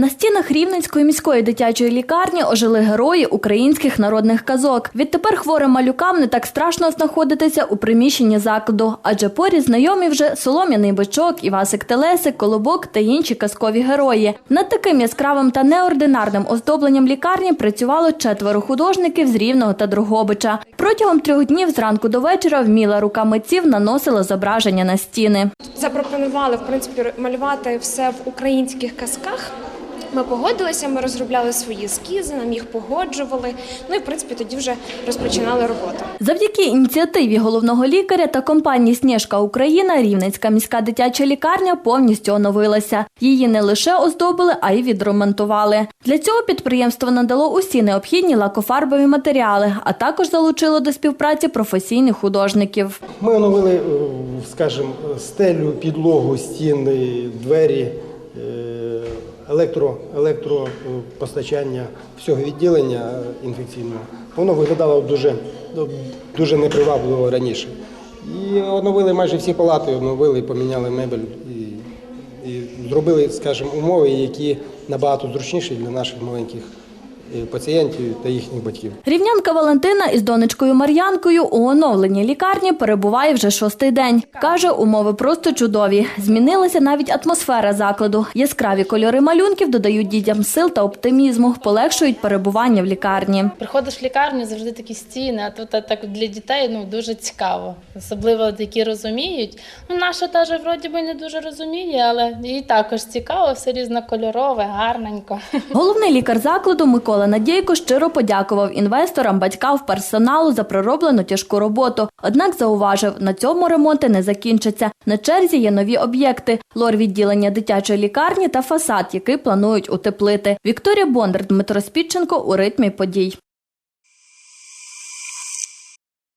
На стінах Рівненської міської дитячої лікарні ожили герої українських народних казок. Відтепер хворим малюкам не так страшно знаходитися у приміщенні закладу, адже поряд знайомі вже солом'яний бичок, Івасик Телесик, Колобок та інші казкові герої. Над таким яскравим та неординарним оздобленням лікарні працювало четверо художників з Рівного та Дрогобича. Протягом трьох днів зранку до вечора вміла рука митців наносила зображення на стіни. запропонували в принципі малювати все в українських казках. Ми погодилися, ми розробляли свої ескізи, нам їх погоджували. Ну і в принципі тоді вже розпочинали роботу. Завдяки ініціативі головного лікаря та компанії Сніжка Україна Рівненська міська дитяча лікарня повністю оновилася. Її не лише оздобили, а й відремонтували. Для цього підприємство надало усі необхідні лакофарбові матеріали, а також залучило до співпраці професійних художників. Ми оновили, е, скажімо, стелю, підлогу, стіни, двері, е, електро, електропостачання всього відділення інфекційного. Воно виглядало дуже, дуже непривабливо раніше. І оновили майже всі палати, оновили, поміняли мебель і, і зробили, скажімо, умови, які набагато зручніші для наших маленьких е, пацієнтів та їхніх батьків. Рівнянка Валентина із донечкою Мар'янкою у оновленій лікарні перебуває вже шостий день. Каже, умови просто чудові. Змінилася навіть атмосфера закладу. Яскраві кольори малюнків додають дітям сил та оптимізму, полегшують перебування в лікарні. Приходиш в лікарню, завжди такі стіни, а тут так для дітей ну дуже цікаво. Особливо які розуміють. Ну, наша теж вроді би не дуже розуміє, але їй також цікаво, все різнокольорове, гарненько. Головний лікар закладу Микола Надійко щиро подякував інвесторам, батькам, персоналу за пророблену тяжку роботу. Однак зауважив, на цьому ремонти не закінчаться. На черзі є нові об'єкти: лор відділення дитячої лікарні та фасад, який планують утеплити. Вікторія Бондар, Дмитро Спідченко у ритмі подій.